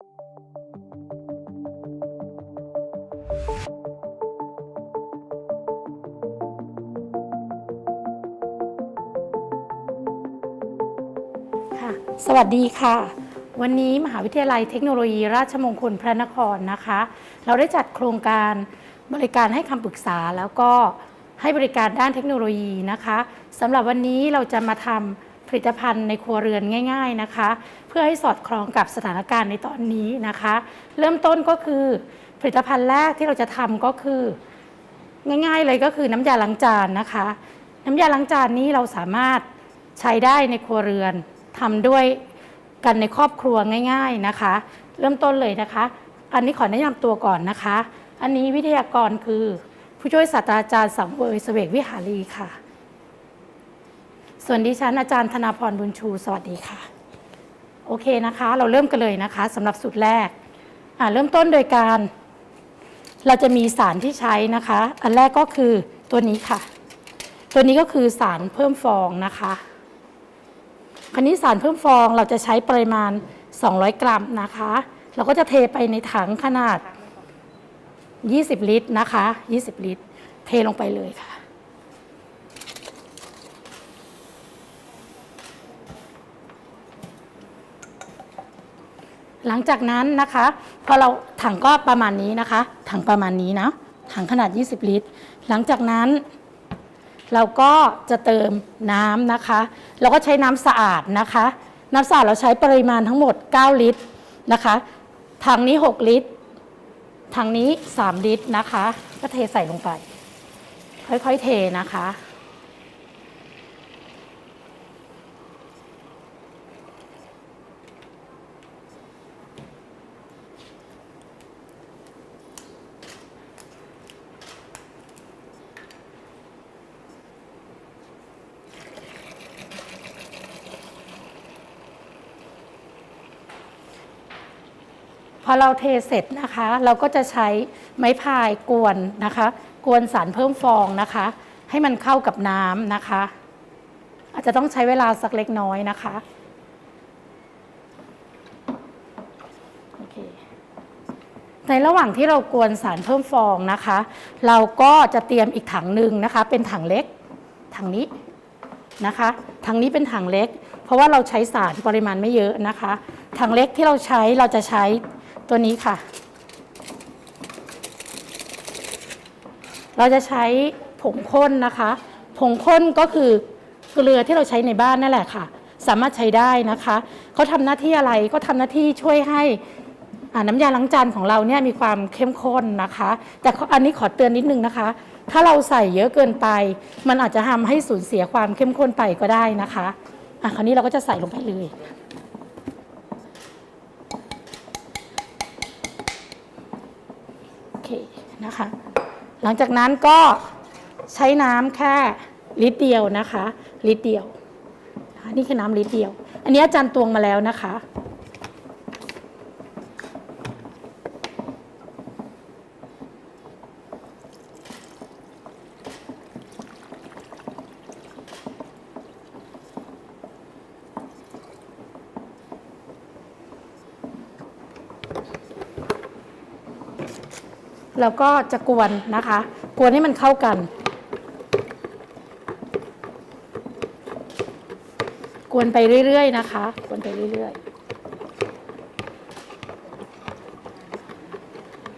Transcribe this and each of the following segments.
ค่ะ สวัสดีค่ะ วันนี้มหาวิทยาลัยเทคโนโลยีราชมงคลพระนครนะคะ เราได้จัดโครงการบริการให้คำปรึกษาแล้วก็ให้บริการด้านเทคโนโลยีนะคะสำหรับวันนี้เราจะมาทำ ผลิตภัณฑ์ในครัวเรือนง่าย ๆนะคะ เพื่อให้สอดคล้องกับสถานการณ์ในตอนนี้นะคะ เริ่มต้นก็คือผลิตภัณฑ์แรกที่เราจะทำก็คือ ง่ายๆเลยก็คือน้ำยาล้างจานนะคะ น้ำยาล้างจานนี้เราสามารถใช้ได้ในครัวเรือนทำด้วยกันในครอบครัวง่าย ๆนะคะ เริ่มต้นเลยนะคะ อันนี้ขอแนะนำตัวก่อนนะคะ อันนี้วิทยากรคือผู้ช่วยศาสตราจารย์สังเวยเวกวิหารีค่ะ ส่วนดิฉันอาจารย์ธนาพรบุญชู สวัสดีค่ะ โอเคนะคะ เราเริ่มกันเลยนะคะสำหรับสูตรแรก เริ่มต้นโดยการ เราจะมีสารที่ใช้นะคะ อันแรกก็คือตัวนี้ค่ะ ตัวนี้ก็คือสารเพิ่มฟองนะคะ คราวนี้สารเพิ่มฟองเราจะใช้ปริมาณ 200 กรัมนะคะ เราก็จะเทไปในถังขนาด 20 ลิตรนะคะ 20 ลิตร เทลงไปเลยค่ะ หลังจากนั้นนะคะพอเราถังก็ประมาณนี้นะคะ ถังประมาณนี้นะถังขนาด 20 ลิตร หลังจากนั้น เราก็จะเติมน้ำนะคะ เราก็ใช้น้ำสะอาดนะคะ น้ำสะอาดเราใช้ปริมาณทั้งหมด 9 ลิตรนะคะถังนี้ 6 ลิตรถังนี้ 3 ลิตรนะคะ ก็เทใส่ลงไป ค่อยๆเทนะคะ อเราเทเสร็จนะคะ เราก็จะใช้ไม้พายกวนนะคะ กวนสารเพิ่มฟองนะคะ ให้มันเข้ากับน้ำนะคะ อาจจะต้องใช้เวลาสักเล็กน้อยนะคะโอเคในระหว่างที่เรากวนสารเพิ่มฟองนะคะ เราก็จะเตรียมอีกถังหนึ่งนะคะ เป็นถังเล็กถังนี้นะคะถังนี้เป็นถังเล็ก เพราะว่าเราใช้สารปริมาณไม่เยอะนะคะถังเล็กที่เราใช้เราจะใช้ ตัวนี้ค่ะ เราจะใช้ผงข้นนะคะ ผงข้นก็คือเกลือที่เราใช้ในบ้านนั่นแหละค่ะ สามารถใช้ได้นะคะเขาทำหน้าที่อะไรก็ทำหน้าที่ช่วยให้น้ำยาล้างจานของเราเนี่ยมีความเข้มข้นนะคะ แต่อันนี้ขอเตือนนิดนึงนะคะ ถ้าเราใส่เยอะเกินไป มันอาจจะทำให้สูญเสียความเข้มข้นไปก็ได้นะคะอะคราวนี้เราก็จะใส่ลงไปเลย นะคะ หลังจากนั้นก็ใช้น้ำแค่ลิตรเดียวนะคะ ลิตรเดียว นี่คือน้ำลิตรเดียว อันนี้อาจารย์ตวงมาแล้วนะคะ แล้วก็จะกวนนะคะ กวนให้มันเข้ากัน กวนไปเรื่อยๆนะคะ กวนไปเรื่อยๆ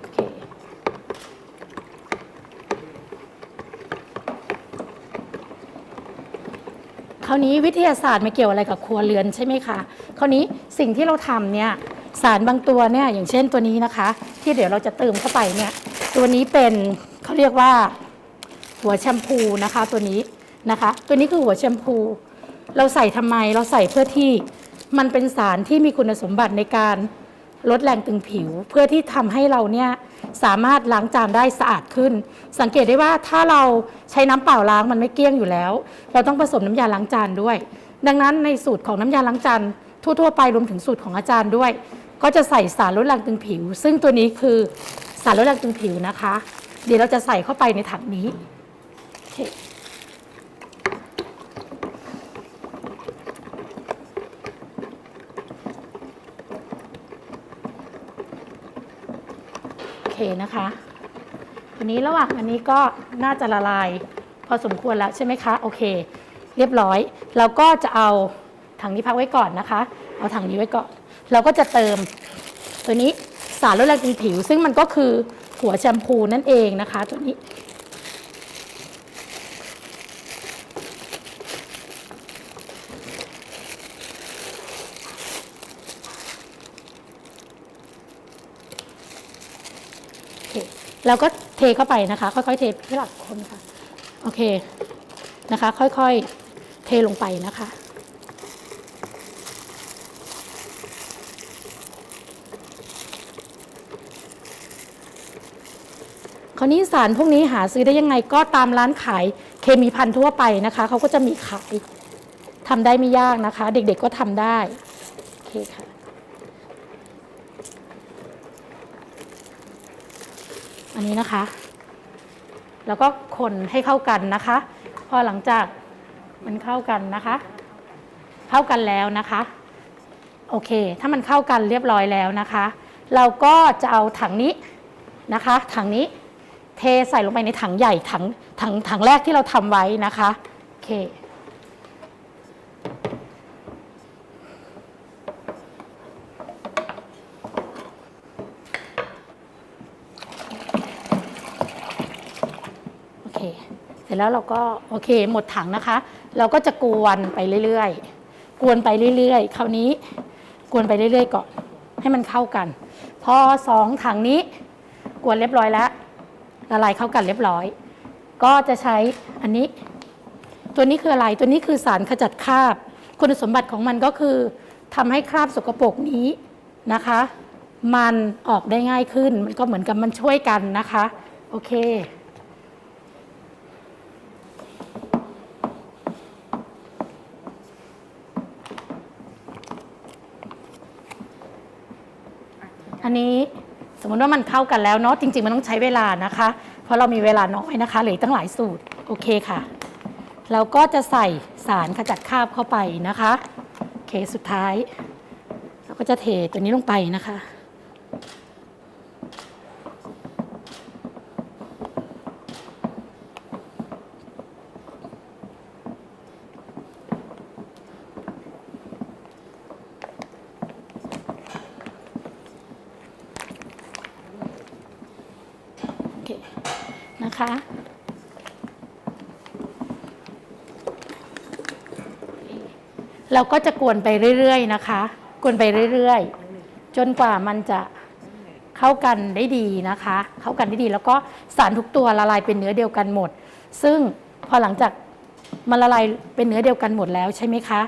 โอเคคราวนี้วิทยาศาสตร์ไม่เกี่ยวอะไรกับครัวเรือนใช่ไหมคะคราวนี้สิ่งที่เราทำเนี่ยสารบางตัวเนี่ยอย่างเช่นตัวนี้นะคะ ที่เดี๋ยวเราจะเติมเข้าไปเนี่ย ตัวนี้เป็นเขาเรียกว่าหัวแชมพูนะคะตัวนี้นะคะ ตัวนี้คือหัวแชมพู เราใส่ทำไมเราใส่เพื่อที่มันเป็นสารที่มีคุณสมบัติในการลดแรงตึงผิว เพื่อที่ทำให้เราเนี่ยสามารถล้างจานได้สะอาดขึ้น สังเกตได้ว่าถ้าเราใช้น้ำเปล่าล้างมันไม่เกลี้ยงอยู่แล้ว เราต้องผสมน้ำยาล้างจานด้วย ดังนั้นในสูตรของน้ำยาล้างจานทั่วๆไปรวมถึงสูตรของอาจารย์ด้วย ก็จะใส่สารลดแรงตึงผิว ซึ่งตัวนี้คือ สารลดแรงตึงผิวนะคะ เดี๋ยวเราจะใส่เข้าไปในถังนี้โอเคเคนะคะทีนี้ระหว่างอันนี้ก็น่าจะละลาย พอสมควรแล้วใช่ไหมคะ โอเค เรียบร้อย เราก็จะเอาถังนี้พักไว้ก่อนนะคะ เอาถังนี้ไว้ก่อน เราก็จะเติมตัวนี้ สารลดแรงตีผิว ซึ่งมันก็คือหัวแชมพูนั่นเองนะคะ ตัวนี้โอเคแล้วก็เทเข้าไปนะคะ ค่อยๆ เทพี่หลักคนค่ะ โอเคนะคะ ค่อยๆ เทลงไปนะคะ ราวนี้สารพวกนี้หาซื้อได้ยังไงก็ตามร้านขายเคมีพันทั่วไปนะคะเขาก็จะมีขายทำได้ไม่ยากนะคะ เด็กๆก็ทำได้โอเคค่ะอันนี้นะคะ แล้วก็คนให้เข้ากันนะคะ พอหลังจากมันเข้ากันนะคะ เข้ากันแล้วนะคะ โอเค ถ้ามันเข้ากันเรียบร้อยแล้วนะคะ เราก็จะเอาถังนี้นะคะ ถังนี้ เทใส่ลงไปในถังใหญ่ถังถังถังแรกที่เราทำไว้นะคะโอเคโอเค เสร็จแล้วเราก็โอเคหมดถังนะคะ เราก็จะกวนไปเรื่อยๆ กวนไปเรื่อยๆ คราวนี้กวนไปเรื่อยๆก่อนให้มันเข้ากัน พอสองถังนี้กวนเรียบร้อยแล้ว ละลายเข้ากันเรียบร้อย ก็จะใช้อันนี้ ตัวนี้คืออะไรตัวนี้คือสารขจัดคราบ คุณสมบัติของมันก็คือทำให้คราบสกปรกนี้นะคะ มันออกได้ง่ายขึ้นมันก็เหมือนกับมันช่วยกันนะคะ โอเค อันนี้ส มติว่ามันเข้ากันแล้วเนาะจริง ๆ มันต้องใช้เวลานะคะ เพราะเรามีเวลาน้อยนะคะเหลือตั้งหลายสูตรโอเคค่ะ เราก็จะใส่สารขจัดคราบเข้าไปนะคะโอเคสุดท้าย เราก็จะเทตัวนี้ลงไปนะคะ นะคะ เราก็จะกวนไปเรื่อยๆนะคะ กวนไปเรื่อยๆ จนกว่ามันจะเข้ากันได้ดีนะคะ เข้ากันได้ดี แล้วก็สารทุกตัวละลายเป็นเนื้อเดียวกันหมด ซึ่งพอหลังจากมันละลายเป็นเนื้อเดียวกันหมดแล้วใช่ไหมคะ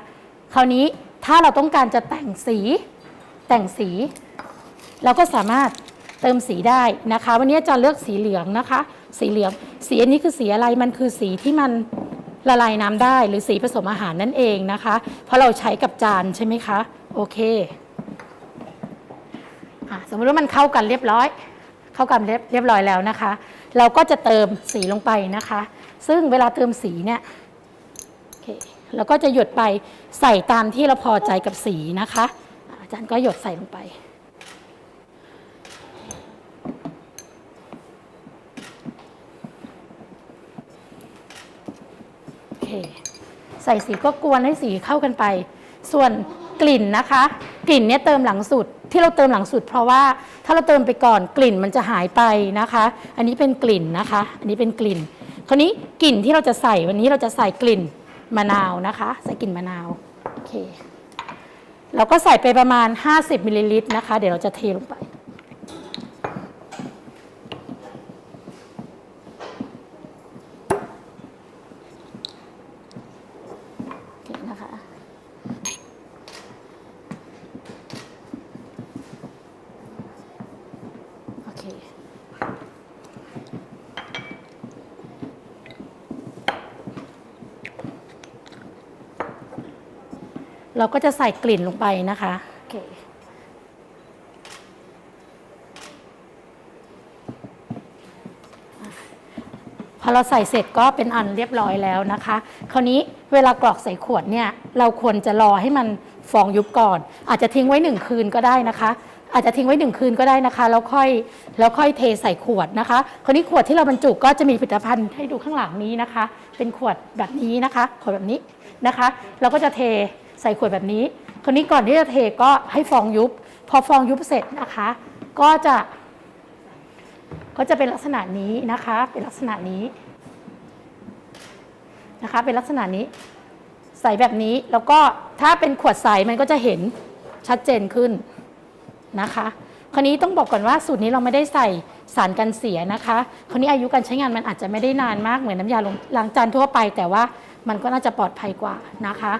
คราวนี้ถ้าเราต้องการจะแต่งสีแต่งสี เราก็สามารถ เติมสีได้นะคะ วันนี้จะเลือกสีเหลืองนะคะ สีเหลือง สีอันนี้คือสีอะไรมันคือสีที่มันละลายน้ำได้ หรือสีผสมอาหารนั่นเองนะคะ เพราะเราใช้กับจานใช่ไหมคะโอเคอะสมมติว่ามันเข้ากันเรียบร้อย เข้ากันเรียบร้อยแล้วนะคะ เราก็จะเติมสีลงไปนะคะ ซึ่งเวลาเติมสีเนี่ยโอเคเราก็จะหยดไปใส่ตามที่เราพอใจกับสีนะคะอะอาจารย์ก็หยดใส่ลงไป โอเค ใส่สีก็กวนให้สีเข้ากันไป ส่วนกลิ่นนะคะ กลิ่นเนี่ยเติมหลังสุดที่เราเติมหลังสุด เพราะว่าถ้าเราเติมไปก่อนกลิ่นมันจะหายไปนะคะ อันนี้เป็นกลิ่นนะคะ อันนี้เป็นกลิ่น คราวนี้กลิ่นที่เราจะใส่วันนี้เราจะใส่กลิ่นมะนาวนะคะ ใส่กลิ่นมะนาวโอเคเราก็ใส่ไปประมาณ 50มิลลิลิตรนะคะ เดี๋ยวเราจะเทลงไป โอเคนะคะ โอเค เราก็จะใส่กลิ่นลงไปนะคะโอเคพอเราใส่เสร็จก็เป็นอันเรียบร้อยแล้วนะคะ คราวนี้เวลากรอกใส่ขวดเนี่ยเราควรจะรอให้มันฟองยุบก่อน อาจจะทิ้งไว้หนึ่งคืนก็ได้นะคะ อาจจะทิ้งไว้หนึ่งคืนก็ได้นะคะแล้วค่อยแล้วค่อยเทใส่ขวดนะคะ คราวนี้ขวดที่เราบรรจุก็จะมีผลิตภัณฑ์ให้ดูข้างหลังนี้นะคะ เป็นขวดแบบนี้นะคะ ขวดแบบนี้นะคะ เราก็จะเท ใส่ขวดแบบนี้ คราวนี้ก่อนที่จะเทก็ให้ฟองยุบ พอฟองยุบเสร็จนะคะ ก็จะ ก็จะเป็นลักษณะนี้นะคะ เป็นลักษณะนี้นะคะ เป็นลักษณะนี้ใส่แบบนี้แล้วก็ถ้าเป็นขวดใสมันก็จะเห็นชัดเจนขึ้นนะคะ คราวนี้ต้องบอกก่อนว่าสูตรนี้เราไม่ได้ใส่สารกันเสียนะคะ คราวนี้อายุการใช้งานมันอาจจะไม่ได้นานมากเหมือนน้ำยาล้างจานทั่วไป แต่ว่ามันก็น่าจะปลอดภัยกว่านะคะ